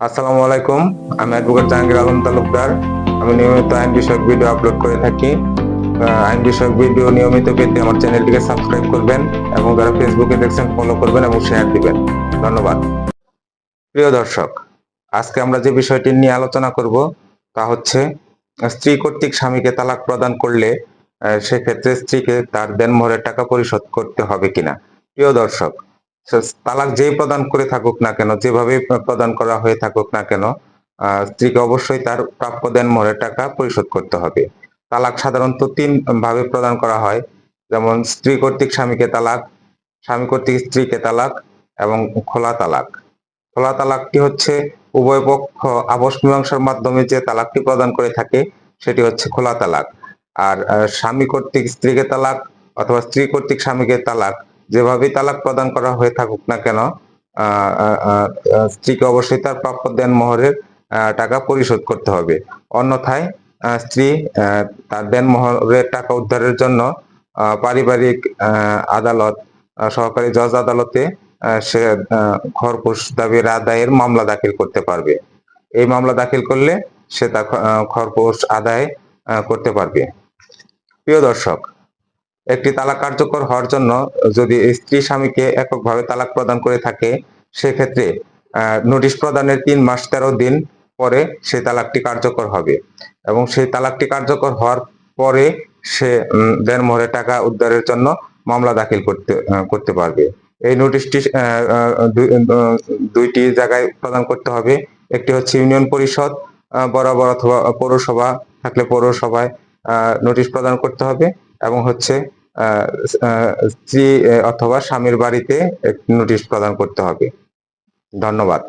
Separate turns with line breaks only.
আসসালামু আলাইকুম। আমি অ্যাডভোকেট জাহাঙ্গীর আলম তালুকদার। আমি নিয়মিত আইন বিষয়ক ভিডিও আপলোড করে থাকি। আইন বিষয়ক ভিডিও নিয়মিত পেতে আমার চ্যানেলটিকে সাবস্ক্রাইব করবেন এবং যারা ফেসবুকে দেখছেন ফলো করবেন এবং শেয়ার দিবেন। ধন্যবাদ। প্রিয় দর্শক, আজকে আমরা যে বিষয়টি নিয়ে আলোচনা করব, তা হচ্ছে, স্ত্রী কর্তৃক স্বামীকে তালাক প্রদান করলে সেক্ষেত্রে স্ত্রীকে তার দেনমোহরের টাকা পরিশোধ করতে হবে কিনা। প্রিয় দর্শক তালাক যেই প্রদান করে থাকুক না কেন যেভাবে প্রদান করা হয়ে থাকুক না কেন স্ত্রীকে অবশ্যই তার প্রাপ্য দেন দেনমোহরের টাকা পরিশোধ করতে হবে। তালাক সাধারণত তিন ভাবে প্রদান করা হয়। যেমন, স্ত্রী কর্তৃক স্বামীকে তালাক, স্বামী কর্তৃক স্ত্রীকে তালাক এবং খোলা তালাক। খোলা তালাকটি হচ্ছে উভয় পক্ষ আবশ মীমাংসার মাধ্যমে যে তালাকটি প্রদান করে থাকে, সেটি হচ্ছে খোলা তালাক। আর স্বামী কর্তৃক স্ত্রীকে তালাক অথবা স্ত্রী কর্তৃক স্বামীকে তালাক যেভাবেই তালাক প্রদান করা হয়ে থাকুক না কেন স্ত্রীকে অবশ্যই তার প্রাপ্য দেন মোহরের টাকা পরিশোধ করতে হবে। অন্যথায় স্ত্রী তার দেন মোহরের টাকা উদ্ধারের জন্য পারিবারিক আদালত সহকারী জজ আদালতে সে খরপোশ দাবির আদায়ের মামলা দাখিল করতে পারবে। এই মামলা দাখিল করলে সে তা খ- আহ, খরপোশ আদায় করতে পারবে। প্রিয় দর্শক একটি তালাক কার্যকর হওয়ার জন্য যদি স্ত্রী স্বামীকে এককভাবে তালাক প্রদান করে থাকে সেক্ষেত্রে নোটিশ প্রদানের তিন মাস তেরো দিন পরে সেই তালাকটি কার্যকর হবে। এবং সেই তালাকটি কার্যকর হওয়ার পরে সে উম, দেনমোহরের টাকা উদ্ধারের জন্য মামলা দাখিল করতে করতে পারবে। এই নোটিশটি দুইটি জায়গায় প্রদান করতে হবে। একটি হচ্ছে ইউনিয়ন পরিষদ বরাবর অথবা পৌরসভা থাকলে পৌরসভায় নোটিশ প্রদান করতে হবে। এবং হচ্ছে স্ত্রী অথবা স্বামীর বাড়িতে নোটিশ প্রদান করতে হবে। ধন্যবাদ।